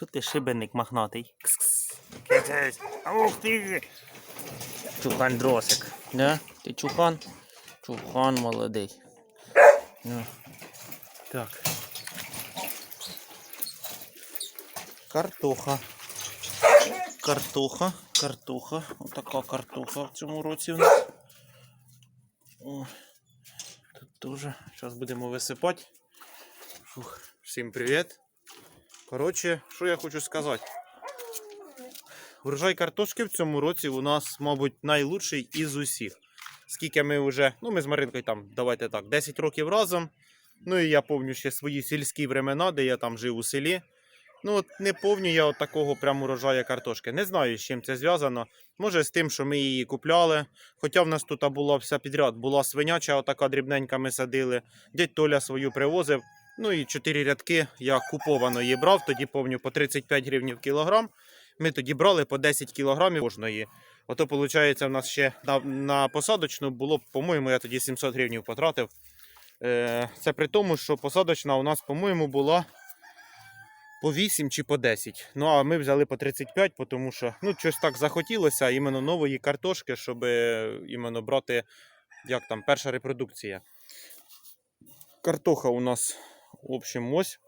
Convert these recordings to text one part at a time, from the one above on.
Що ти шибеник. Кидайся. Ух ти! Чухандросик. Да? Ти чухан? Чухан молодий. Ну. Так. Картоха. Картоха, картоха. Отака картоха в цьому році у нас. О, тут теж. Зараз будемо висипати. Фух. Всім привіт. Коротше, що я хочу сказати. Врожай картошки в цьому році у нас, мабуть, найлучший із усіх. Скільки ми вже, ну ми з Маринкою там, давайте так, 10 років разом. Ну і я пам'ятаю ще свої сільські времена, де я там жив у селі. Ну, от не пам'ятаю я от такого прям урожаю картошки. Не знаю, з чим це зв'язано. Може з тим, що ми її купляли. Хоча в нас тут була вся підряд, була свиняча, отака дрібненька ми садили. Дядь Толя свою привозив. Ну і чотири рядки я куповано її брав, тоді пам'ятаю, по 35 гривень в кілограм. Ми тоді брали по 10 кілограмів кожної. Ото, виходить, у нас ще на, на посадочну було, по-моєму, я тоді 700 гривень потратив. Е, це при тому, що посадочна у нас, по-моєму, була по 8 чи по 10. Ну, а ми взяли по 35, тому що ну, щось так захотілося іменно нової картошки, щоб е, іменно брати, як там, перша репродукція. Картоха у нас, в общем, ось.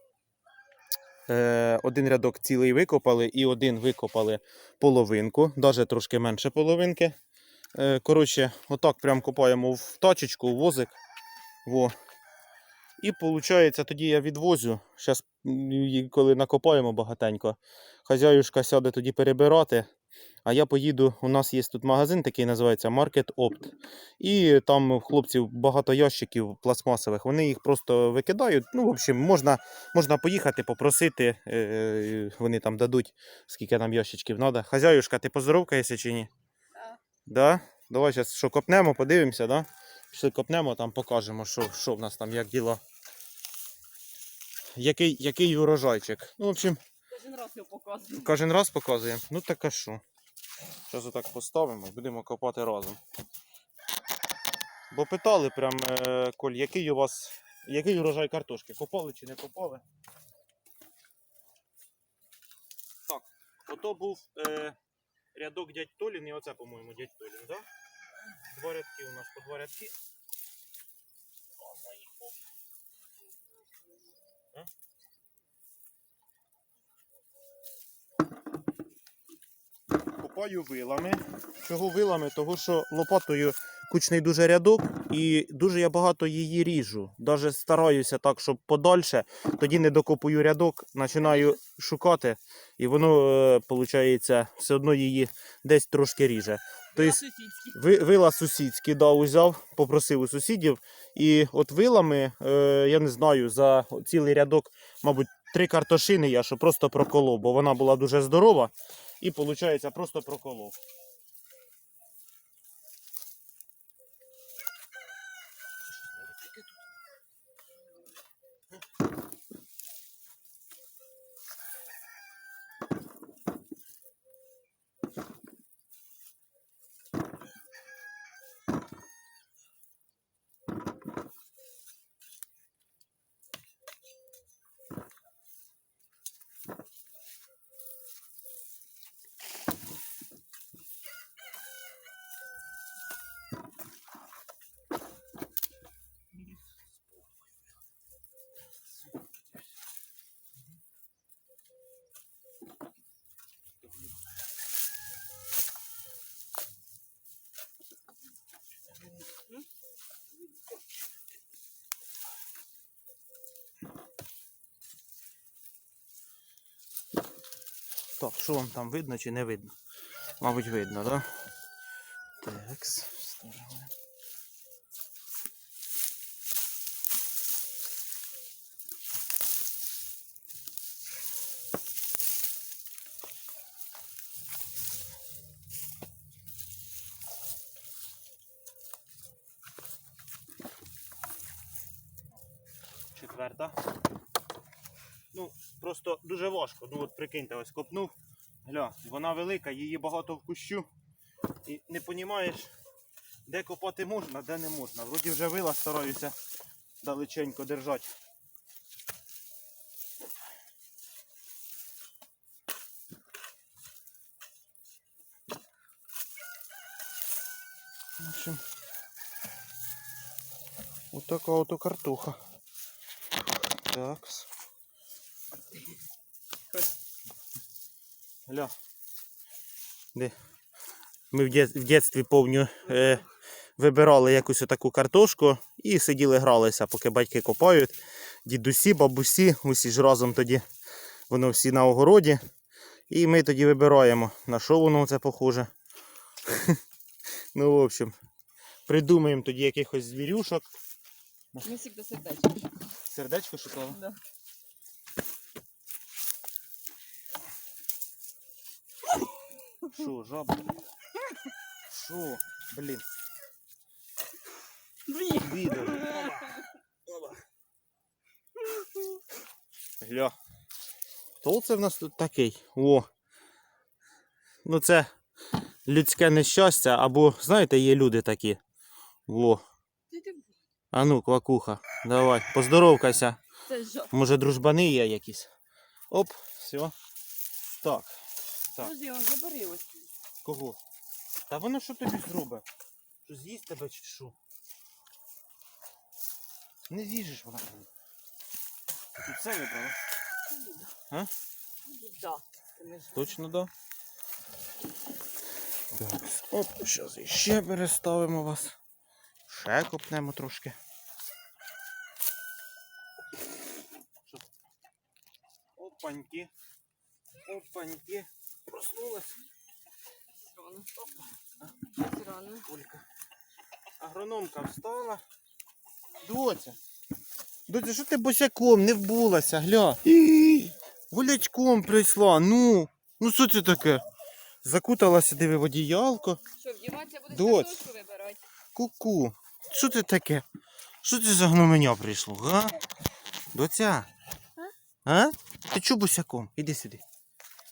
Е, один рядок цілий викопали і один викопали половинку, навіть трошки менше половинки. Е, коротше, отак прям копаємо в тачечку, в возик. Во. І виходить, тоді я відвозю. Зараз, коли накопаємо багатенько, хазяюшка сяде тоді перебирати. А я поїду, у нас є тут магазин, такий називається Market Opt. І там у хлопців багато ящиків пластмасових. Вони їх просто викидають. Ну, в общем, можна, можна поїхати, попросити, е, вони там дадуть, скільки там ящичків треба. Хазяюшка, ти поздоровкаєшся чи ні? Да. Да? Давай зараз що копнемо, подивимося, да? Пішли копнемо, там покажемо, що, що в нас там, як діло. Який, який урожайчик. Ну, в общем, Кожен раз його показую. кожен раз показуємо. Ну так а що? Зараз отак поставимо і будемо копати разом. Бо питали прям, е, Коль, який у вас, який урожай картошки? Копали чи не копали? Так, ото був е, рядок дядь Толін, і оце, по-моєму, дядь Толін, так? Два рядки у нас по два рядки. Копаю вилами. Чого вилами? Того, що лопатою кучний дуже рядок, і дуже я багато її ріжу. Даже стараюся так, щоб подальше. Тоді не докопую рядок, починаю шукати, і воно, виходить, все одно її десь трошки ріже. Тобто, вила сусідські, да, узяв, попросив у сусідів. І от вилами, е, я не знаю, за цілий рядок, мабуть, три картошини я що просто проколов, бо вона була дуже здорова. І виходить, просто проколов. Так, що вам там видно чи не видно? Мабуть, видно, так? Да? Так. Четверта. просто дуже важко. Ну от прикиньте, ось копнув. Гля, вона велика, її багато в кущу. І не розумієш, де копати можна, де не можна. Вроді вже вила стараюся далеченько держати. В общем, вот картоха. Такс. Гля. Де? Ми в, дє- в дитинстві, повню, е, вибирали якусь таку картошку і сиділи гралися, поки батьки копають. Дідусі, бабусі, усі ж разом тоді. Воно всі на огороді. І ми тоді вибираємо, на що воно це похоже. ну, в общем, придумаємо тоді якихось звірюшок. Ми завжди сердечко. Сердечко шукала. Да. Що, жаба? Що? Блін, Блін. відео. Гля. Хто це в нас тут такий? О. Ну це людське нещастя, або, знаєте, є люди такі. Во. А ну, квакуха, давай, поздоровкайся. Може, дружбани є якісь. Оп, все. Так. Так. Подожди, он забери ось. Кого? Та воно що тобі зробить? Що з'їсть тебе чи що? Не з'їжеш вона. тобі. Ти все вибрала? А? Да. Ти не ж- Точно да. Так, оп, зараз іще переставимо вас. Ще копнемо трошки. Опаньки. Опаньки. Проснулась. Рано. Рано. Олька. Агрономка встала. Доця. Доця, що ти босяком не вбулася, гля. Гулячком прийшла. Ну. Ну що це таке? Закуталася, диви в одіялко. Що, вдіватися будеш Доць. картошку вибирати? Ку-ку. Що це таке? Що це за гноменя прийшло, га? Доця. А? Ти чого босяком? Іди сюди.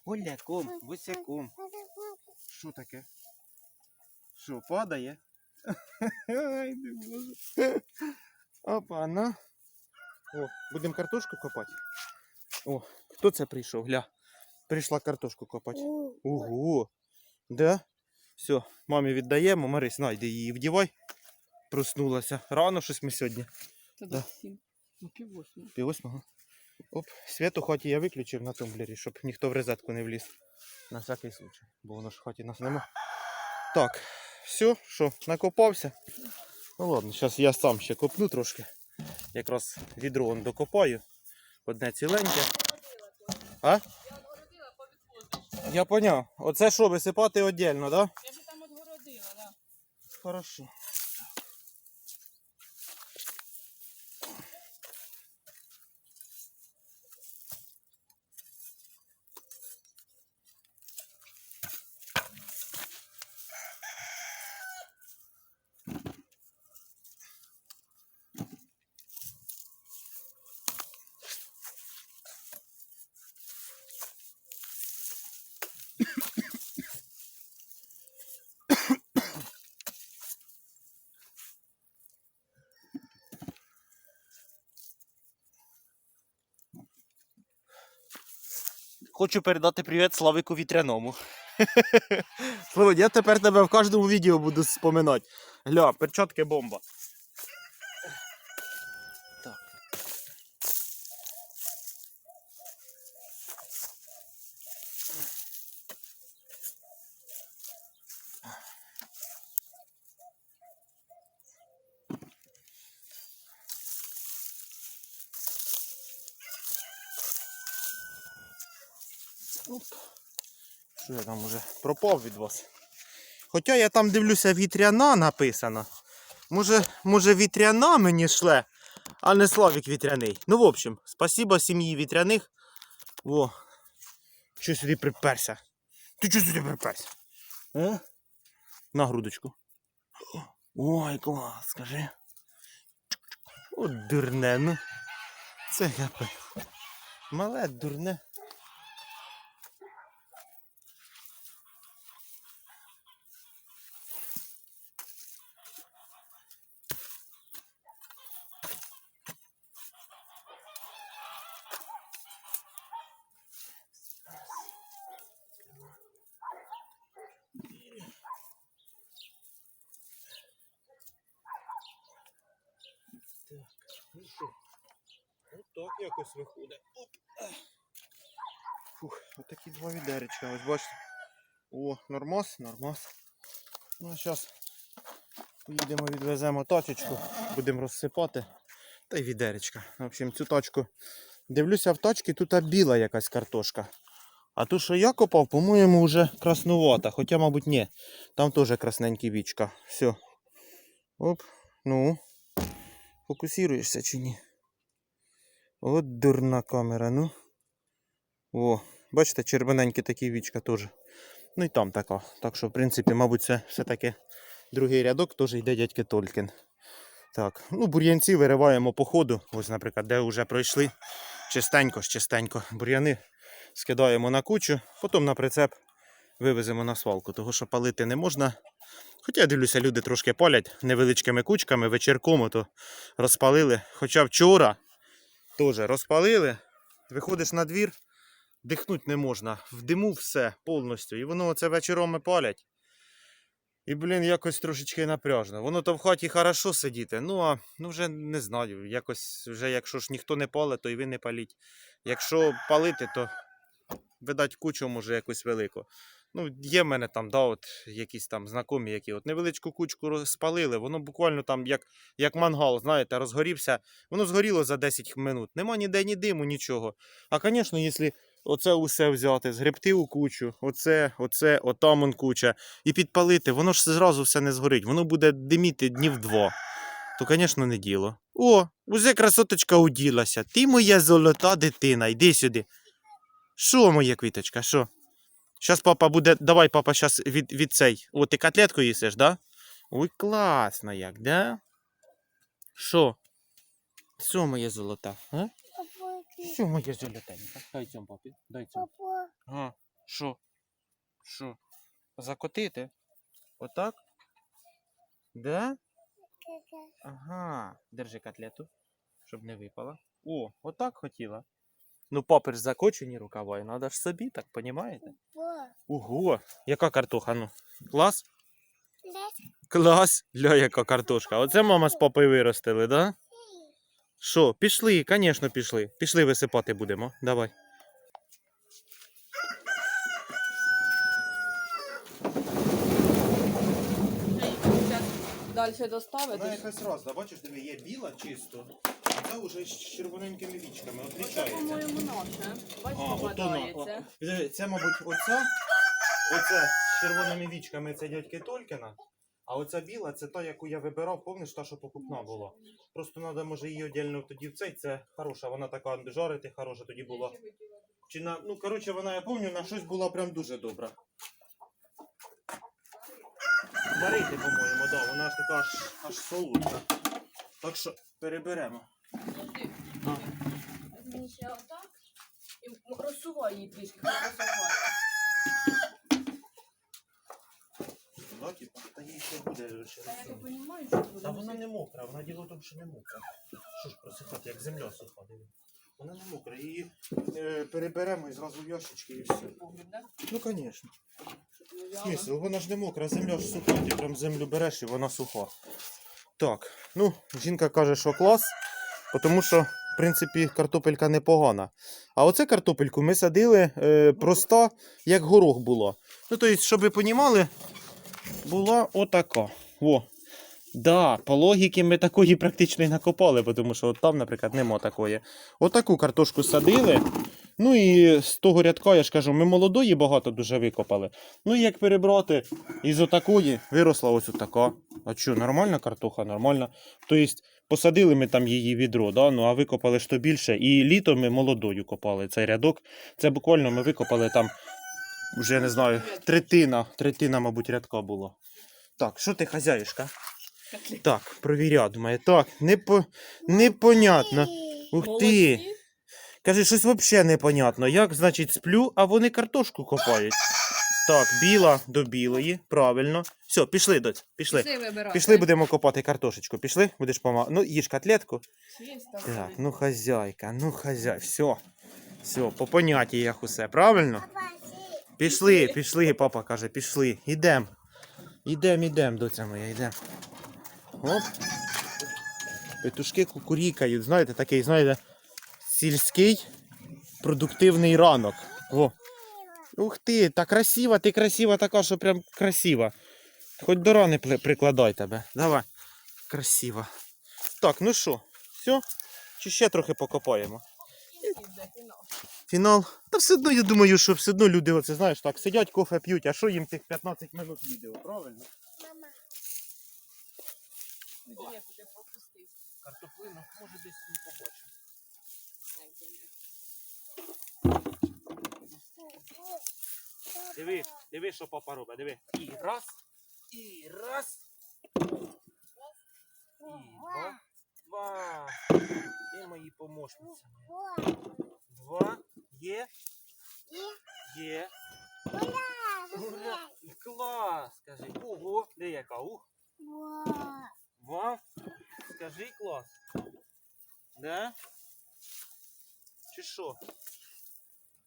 Гуляком, босяком. Що таке? Що, падає? Ай, не можу. Опа, на. О, будемо картошку копати. О, хто це прийшов? Гля. Прийшла картошку копати. Ого. Да? Все, мамі віддаємо. Марись, найди її вдівай. Проснулася. Рано щось ми сьогодні. Це Да. до сім. Ну, пів восьми. Пів восьмого. Оп, світ у хаті я виключив на тумблері, щоб ніхто в розетку не вліз. На всякий случай. Бо воно ж в хаті нас нема. Так, все, що, накопався. Ну ладно, зараз я сам ще копну трошки. Якраз відро вон докопаю. Одне ціленьке. А? Я поняв. Оце що, висипати віддільно, так? Да? Я ж там отгородила, да. Хорошо. Хочу передати привіт Славику Вітряному. Славик, я тепер тебе в кожному відео буду споминати. Гля, перчатки бомба. Так. Оп. Що я пропав від вас? Хоча я там дивлюся, вітряна написано. Може, може вітряна мені шле, а не Славік вітряний. Ну, в общем, спасибо сім'ї вітряних. Во. Що сюди приперся? Ти що сюди приперся? А? На грудочку. Ой, клас, скажи. О, дурне, ну. Це я пи- Мале дурне. Якось виходить. Оп. Фух, отакі два відеречка, ось бачите. О, нормас, нормас. Ну а зараз поїдемо, відвеземо тачечку, будемо розсипати. Та й відеречка. В общем, цю тачку. Дивлюся в тачці, тут біла якась картошка. А ту, що я копав, по-моєму, вже краснувата. Хоча, мабуть, ні. Там теж красненькі вічка. Все. Оп. Ну. Фокусуєшся чи ні? От дурна камера, ну. О, бачите, червоненькі такі вічка теж. Ну і там така. Так що, в принципі, мабуть, це все-таки другий рядок теж йде дядьки Толькін. Так, ну бур'янці вириваємо по ходу. Ось, наприклад, де вже пройшли. Чистенько, ж чистенько. Бур'яни скидаємо на кучу, потім на прицеп вивеземо на свалку, того що палити не можна. Хоча я дивлюся, люди трошки палять невеличкими кучками, вечірком то розпалили. Хоча вчора теж розпалили, виходиш на двір, дихнути не можна. В диму все повністю. І воно це вечором палять. І, блін, якось трошечки напряжно. Воно то в хаті хорошо сидіти. Ну, а ну вже не знаю. Якось вже, якщо ж ніхто не палить, то і ви не паліть. Якщо палити, то видать кучу може якусь велику. Ну, є в мене там, да, от якісь там знайомі, які от невеличку кучку розпалили, воно буквально там як, як мангал, знаєте, розгорівся. Воно згоріло за 10 минут. Нема ніде ні диму, нічого. А, звісно, якщо оце усе взяти, згребти у кучу, оце, оце, отам куча, і підпалити, воно ж зразу все не згорить. Воно буде диміти днів два. То, звісно, не діло. О, узе красоточка уділася. Ти моя золота дитина, йди сюди. Що, моя квіточка, що? Щас папа буде. Давай, папа, щас від, від цей. О, ти котлетку їсиш, да? Ой, класно як, да? Що? Що моє золота? А? Що моє золотенька? Дай цьому папі, дай цьому. Ага, що? Що? Закотити? Отак? Да? Ага, держи котлету, щоб не випала. О, отак хотіла. Ну, папи закочені рукава, і треба ж собі, так, понімаєте? Ого, яка картоха, ну? Клас? Клас, ля, яка картошка. Оце мама з папою виростили, да? Що, пішли, звісно, пішли. Пішли висипати будемо. Давай. Далі доставити. Вона якась разна, бачиш, диви, є біла чисто, а це вже з червоненькими вічками. Оце, Отлічається. по-моєму, наше. Бач, А, ото на- попадається. Диви, Це, мабуть, оця. Оце з червоними вічками це дядьки Толькіна. А оця біла це та, яку я вибирав, помниш, та, що покупна була. Просто треба, може, її віддільно тоді в цей. Це хороша, вона така жарити, хороша тоді була. Чи на, ну, коротше, вона, я пам'ятаю, на щось була прям дуже добра. Варити, по-моєму, да, вона аж така аж, аж солодка. Так що переберемо. Отак і розсувай її трішки. Да, типа, та їй ще буде ще Та я розсунути. розумію, що буде. Та вона не мокра, вона діло в тому, що не мокра. Що ж просихати, як земля суха, диви. Вона не мокра. Її е, переберемо і зразу в ящички і все. Погріб, да? Ну, звісно. Щоб не в'яло. Смисл, вона ж не мокра, земля ж суха, ти прям землю береш і вона суха. Так, ну, жінка каже, що клас, тому що, в принципі, картопелька непогана. А оце картопельку ми садили е, проста, як горох було. Ну, тобто, щоб ви розуміли, була отака. Во. Да, по логіки ми такої практично і накопали, тому що от там, наприклад, нема такої. Отаку картошку садили. Ну і з того рядка, я ж кажу, ми молодої багато дуже викопали. Ну і як перебрати із отакої, виросла ось отака. А що, нормальна картоха, нормальна. Тобто посадили ми там її відро, да? ну, а викопали то більше. І літом ми молодою копали цей рядок. Це буквально ми викопали там, вже я не знаю, третина, третина, мабуть, рядка було. Так, що ти хазяюшка? Так, провіря, думає. Так, не по... непонятно. Ух ти. Каже, щось взагалі непонятно. Як, значить, сплю, а вони картошку копають. Так, біла до білої, правильно. Все, пішли, доць, пішли. Пішли вибирати. Пішли, будемо копати картошечку. Пішли, будеш помагати. Ну, їж котлетку. Так, ну хазяйка, ну хазяй, все. Все, по поняттях усе, правильно? Пішли, пішли, папа каже, пішли. Ідем. Ідем, ідем, доця моя, ідем. Оп. Петушки кукурікають, знаєте, такий, знаєте, сільський продуктивний ранок. Во. Ух ти, та красива, ти красива така, що прям красива. Хоч до рани прикладай тебе. Давай. Красиво. Так, ну що, все? Чи ще трохи покопаємо? Фінал. Та все одно я думаю, що все одно люди, оце знаєш, так сидять, кофе п'ють, а що їм тих 15 минут відео, правильно? Картоплину, може десь не побачив. Диви, диви, що папа робить, диви. І раз, і раз. І два. Два. Де мої помощниці? Два. Є. Є. Ура! Клас! Скажи. Ого, де яка? Ух. Вау. Скажи клас. Да? Чи що?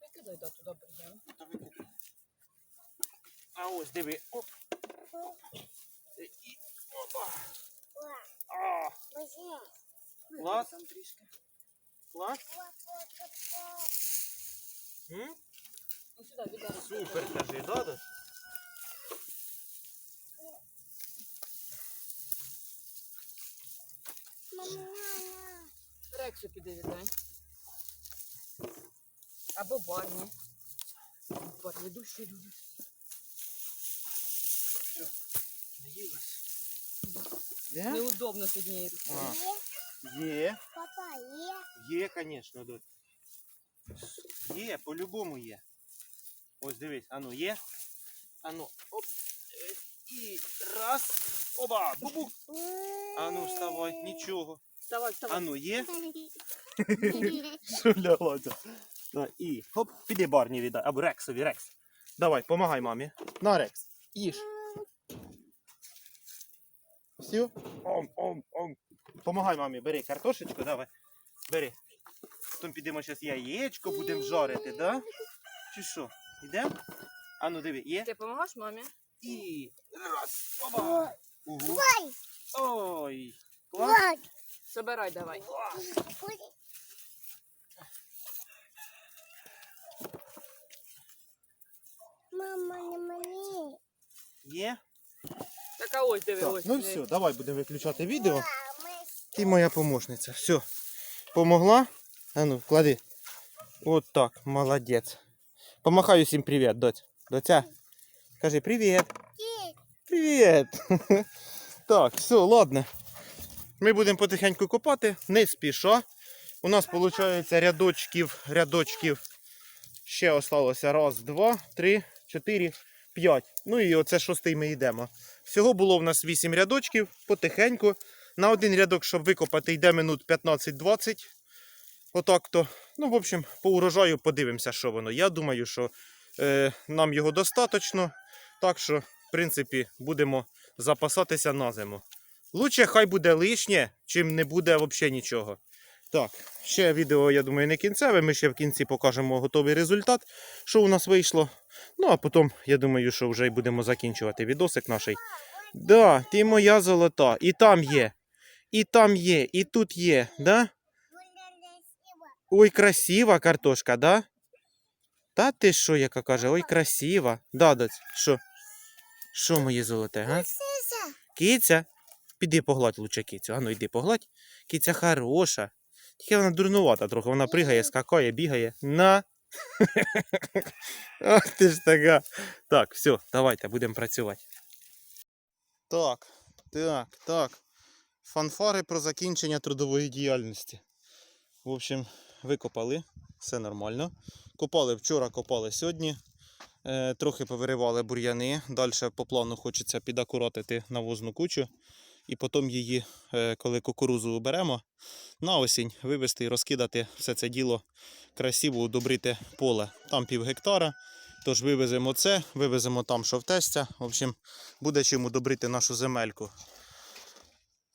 Викидай да, туди прийдемо. Викидай. А ось диви. Оп. Е, І. Опа. А, клас. Там трішки. Клас. М? Ось сюди, віддай. Супер, скажи, да? Рексу піди віддай. Або барні. Барні душі люблять. Наїлась. Неудобно з однієї руки. А. Є. Папа, є. Є, звісно, дочь. Є, по-любому є. Ось дивись, ану є. Ану, оп. Е, І раз. Оба, бубук. Ану, вставай, нічого. Вставай, вставай. Ану, є. Що ляглося? На, і хоп, піди барні віддай. Або Рексові, Рекс. Давай, помагай мамі. На, Рекс. Їж. Все? Ом, ом, ом. Помагай мамі, бери картошечку, давай. Бери. Потім підемо зараз яєчко будемо жарити, да? Чи що? Йдемо? А ну диви, є? Ти допомагаєш мамі? І раз. Оба. Угу. Ой, Ой. Клас. ой. Собирай давай. Ой. Мама, не мені. Є? Так а ось диви, ось. ну все, давай будемо виключати відео. Ти моя помощниця. Все. Помогла? А ну, клади. От так, молодець. Помахай усім привіт, доць. Доця. Кажи привіт. Привіт. Так, все, ладно. Ми будемо потихеньку копати, не спіша. У нас виходить рядочків, рядочків. Ще осталося раз, два, три, чотири, п'ять. Ну і оце шостий ми йдемо. Всього було в нас вісім рядочків, потихеньку. На один рядок, щоб викопати, йде минут 15-20. Отак то. Ну, в общем, по урожаю подивимося, що воно. Я думаю, що е, нам його достатньо. Так що, в принципі, будемо запасатися на зиму. Лучше хай буде лишнє, чим не буде взагалі нічого. Так, ще відео, я думаю, не кінцеве. Ми ще в кінці покажемо готовий результат, що у нас вийшло. Ну, а потім, я думаю, що вже й будемо закінчувати відосик наш. Да, ти моя золота. І там є. І там є, і тут є, да? Ой, красива картошка, да? Та ти що, яка каже? Ой, красива. Да, що? Що моє золоте, га? Киця? Піди погладь лучше кицю. Ану, йди погладь. Киця хороша. Тільки вона дурнувата трохи. Вона пригає, скакає, бігає. На. Ах ти ж така. Так, все, давайте, будемо працювати. Так, так, так. Фанфари про закінчення трудової діяльності. В общем, викопали, все нормально. Копали вчора, копали сьогодні. Е, трохи повиривали бур'яни. Далі по плану хочеться підакуратити навозну кучу. І потім її, е, коли кукурузу уберемо, на осінь вивезти і розкидати все це діло красиво, удобрити поле. Там пів гектара. Тож вивеземо це, вивеземо там, що в общем, буде чим удобрити нашу земельку.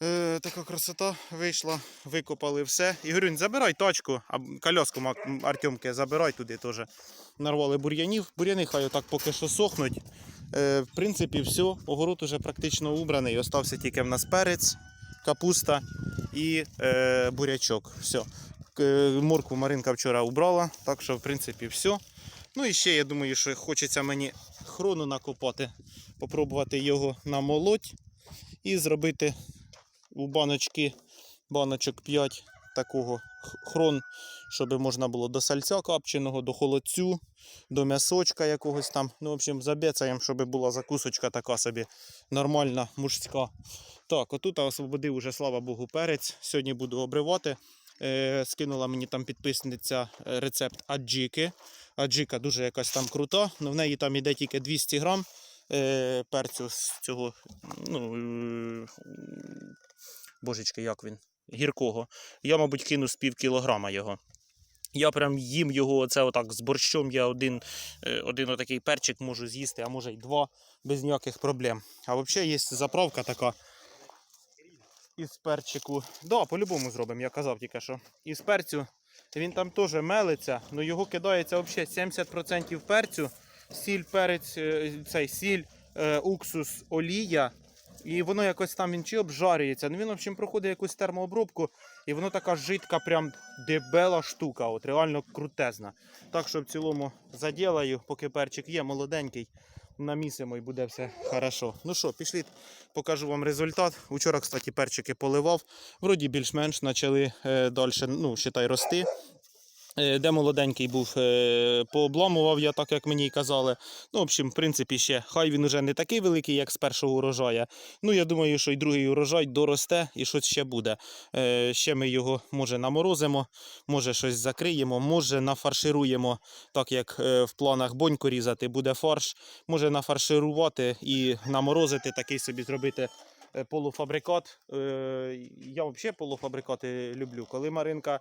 Е, така красота вийшла, викопали все. Ігорюнь, забирай тачку, а коляску Мак- Артемки забирай туди теж. Нарвали бур'янів. Бур'яни хай отак поки що сохнуть. Е, в принципі, все, огород уже практично убраний. Остався тільки в нас перець. капуста і е, бурячок. Все. Моркву Маринка вчора убрала, так що, в принципі, все. Ну і ще я думаю, що хочеться мені хрону накопати, попробувати його намолоть і зробити у баночки, баночок 5 такого хрон, щоб можна було до сальця капченого, до холодцю, до м'ясочка якогось там. Ну, в общем, забецаємо, щоб була закусочка така собі нормальна, мужська. Так, отут освободив уже, слава Богу, перець. Сьогодні буду обривати. Е, скинула мені там підписниця е, рецепт аджики. Аджика дуже якась там крута, але в неї там іде тільки 200 грам е, перцю з цього. Ну, е, божечки, як він? Гіркого. Я, мабуть, кину з пів кілограма його. Я прям їм його оце отак з борщом. Я один, е, один отакий перчик можу з'їсти, а може й два, без ніяких проблем. А взагалі є заправка така із перчику. Да, по-любому зробимо, я казав тільки що. Із перцю він там теж мелиться, але його кидається взагалі 70% перцю, сіль, перець, е, цей сіль, е, уксус, олія. І воно якось там він чи обжарюється. Ну він, в общем, проходить якусь термообробку, і воно така жидка, прям дебела штука, от реально крутезна. Так що в цілому заділаю, поки перчик є, молоденький, намісимо і буде все хорошо. Ну що, пішли, покажу вам результат. Учора, кстати, перчики поливав. Вроді більш-менш почали е, далі, ну, рости. Е, Де молоденький був, е, пообламував я, так як мені й казали. Ну, в общем, в принципі, ще хай він уже не такий великий, як з першого урожая. Ну, я думаю, що й другий урожай доросте і щось ще буде. Е, Ще ми його може наморозимо, може щось закриємо, може нафаршируємо, так як в планах боньку різати, буде фарш. Може нафарширувати і наморозити, такий собі зробити полуфабрикат. Я взагалі полуфабрикати люблю. Коли Маринка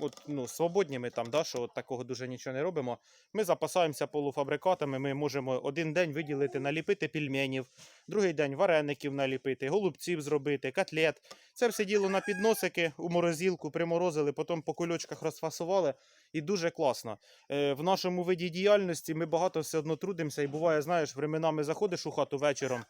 от, ну, свободні ми там, да, що от такого дуже нічого не робимо. Ми запасаємося полуфабрикатами. Ми можемо один день виділити, наліпити пельменів, другий день вареників наліпити, голубців зробити, котлет. Це все діло на підносики у морозилку приморозили, потім по кульочках розфасували. І дуже класно. Е, в нашому виді діяльності ми багато все одно трудимося. І буває, знаєш, временами заходиш у хату вечором.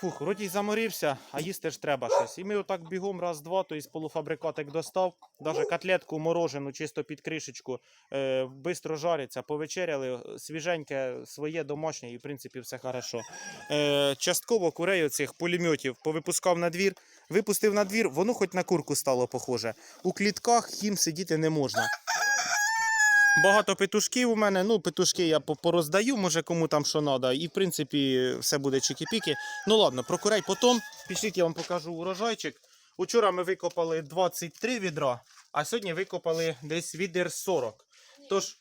Фух, вроді й заморився, а їсти ж треба щось. І ми отак бігом раз-два, то із полуфабрикатик достав, навіть котлетку морожену, чисто під кришечку, е, бистро жариться, повечеряли, свіженьке, своє домашнє, і в принципі все хорошо. Е, частково курей оцих пулеметів повипускав на двір, випустив на двір, воно хоч на курку стало похоже. У клітках їм сидіти не можна. Багато петушків у мене. Ну, петушки я пороздаю, може кому там що треба. І в принципі все буде чики-піки. Ну ладно, про потім. Пішліть, я вам покажу урожайчик. Учора ми викопали 23 відра, а сьогодні викопали десь відер 40. Тож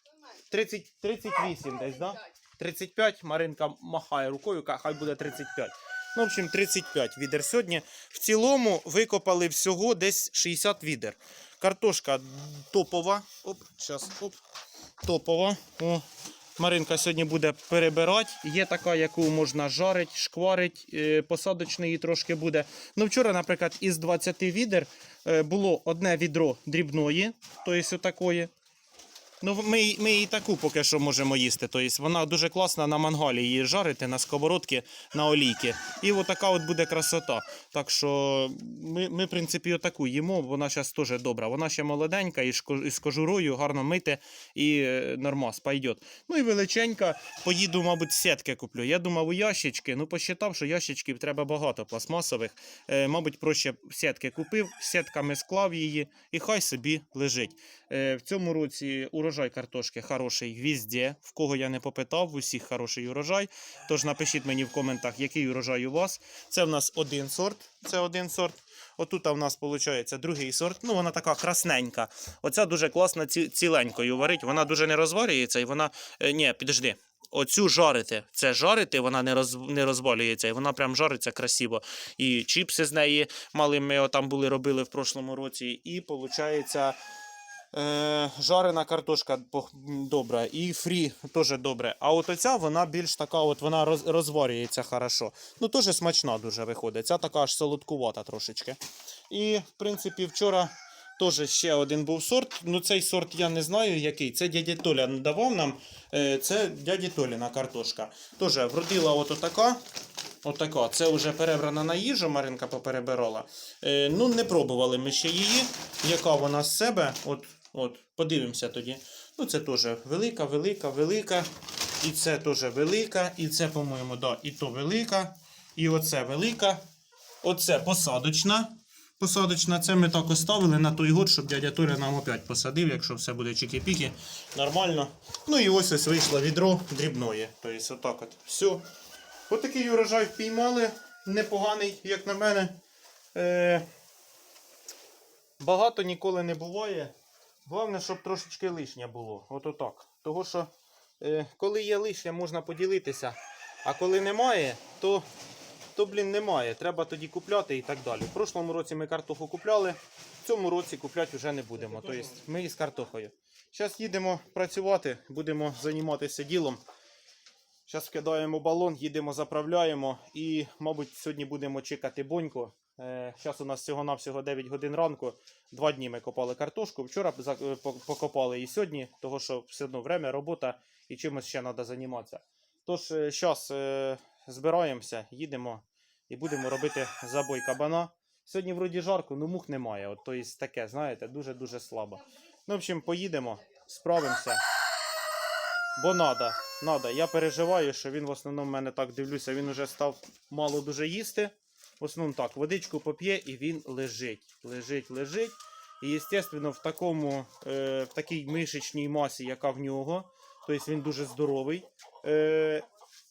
30, 38 десь, да? 35. Маринка махає рукою, хай буде 35. Ну, в общем, 35 відер сьогодні. В цілому викопали всього десь 60 відер. Картошка топова. Оп, зараз, оп. Топова. О, Маринка сьогодні буде перебирати. Є така, яку можна жарити, шкварить, посадочний її трошки буде. Ну, вчора, наприклад, із 20 відер е, було одне відро дрібної, тобто отакої. Ну, ми, ми і таку поки що можемо їсти. Тобто вона дуже класна на мангалі її жарити на сковородці, на олійки. І отака от буде красота. Так що ми, ми в принципі, отаку їмо, вона зараз теж добра. Вона ще молоденька і, з кожурою, гарно мити і е, нормас, пойдет. Ну і величенька, поїду, мабуть, сітки куплю. Я думав у ящички, ну посчитав, що ящичків треба багато пластмасових. Е, мабуть, проще сітки купив, сітками склав її і хай собі лежить. Е, в цьому році урожай картошки хороший везде. В кого я не попитав, в усіх хороший урожай. Тож напишіть мені в коментах, який урожай у вас. Це в нас один сорт. Це один сорт. Отут у нас виходить другий сорт. Ну, вона така красненька. Оця дуже класно ці, ціленькою варить. Вона дуже не розварюється і вона. Е, ні, підожди. Оцю жарити. Це жарити, вона не, роз, не розвалюється, і вона прям жариться красиво. І чіпси з неї мали ми там були робили в прошлому році. І виходить. Е, жарена картошка добра, і фрі теж добре. А от оця вона більш така, от вона роз, розварюється хорошо. Ну, теж смачна дуже виходить. Ця така аж солодкувата трошечки. І, в принципі, вчора теж ще один був сорт. Ну, цей сорт я не знаю який. Це дядя Толя давав нам. Е, це дяді Толіна картошка. Теж вродила от така. Отака. Це вже перебрана на їжу, Маринка поперебирала. Е, ну, не пробували ми ще її. Яка вона з себе? От, от, подивимося тоді. Ну, це теж велика, велика, велика. І це теж велика. І це, по-моєму, да, і то велика. І оце велика. Оце посадочна. Посадочна, це ми так оставили на той год, щоб дядя Толя нам опять посадив, якщо все буде чики-піки. Нормально. Ну і ось ось вийшло відро дрібної. Тобто, отак от. Все. Отакий урожай впіймали. Непоганий, як на мене. Е, багато ніколи не буває. Головне, щоб трошечки лишнє було. От отак. Того що, е, коли є лишнє, можна поділитися. А коли немає, то, то блін, немає. Треба тоді купляти і так далі. В прошлому році ми картоху купляли, в цьому році купляти вже не будемо. Тобто ми із картохою. Зараз їдемо працювати, будемо займатися ділом. Зараз вкидаємо балон, їдемо, заправляємо і, мабуть, сьогодні будемо чекати боньку. Зараз у нас всього-навсього 9 годин ранку. Два дні ми копали картошку. Вчора е, по- покопали і сьогодні, тому що все одно время, робота і чимось ще треба займатися. Тож, зараз збираємося, їдемо і будемо робити забой кабана. Сьогодні вроді жарко, ну мух немає. От, то є таке, знаєте, дуже-дуже слабо. Ну, в общем, поїдемо, справимося. Бо надо, надо. Я переживаю, що він в основному в мене так дивлюся, він уже став мало дуже їсти. В основному так, водичку поп'є і він лежить. Лежить, лежить. І, звісно, в такому, е, в такій мишечній масі, яка в нього, тобто він дуже здоровий. Е,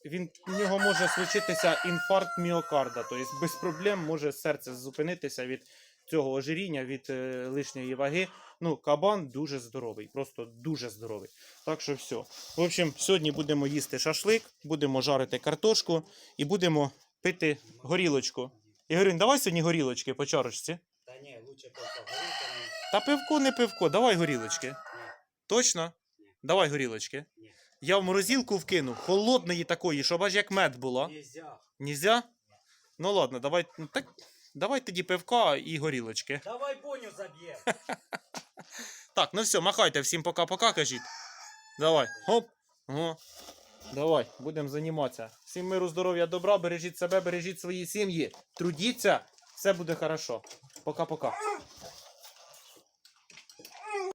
він, в нього може случитися інфаркт міокарда, тобто без проблем може серце зупинитися від цього ожиріння, від е, лишньої ваги. Ну, кабан дуже здоровий, просто дуже здоровий. Так що все. В общем, сьогодні будемо їсти шашлик, будемо жарити картошку і будемо пити горілочку. Ігорюнь, давай сьогодні горілочки по чарочці. Та ні, лучше пивко. Горілка ні. Та пивко не пивко, давай горілочки. Точно? Давай горілочки. Ні. Я в морозилку вкинув, холодної такої, щоб аж як мед була. Нельзя. Нельзя? Ну ладно, давай. ну, Так, давай тоді пивка і горілочки. Давай боню заб'є. Так, ну все, махайте всім пока-пока, кажіть. Давай. Хоп. Ого. Давай, будемо займатися. Всім миру, здоров'я, добра, бережіть себе, бережіть свої сім'ї. Трудіться, все буде хорошо. Пока-пока.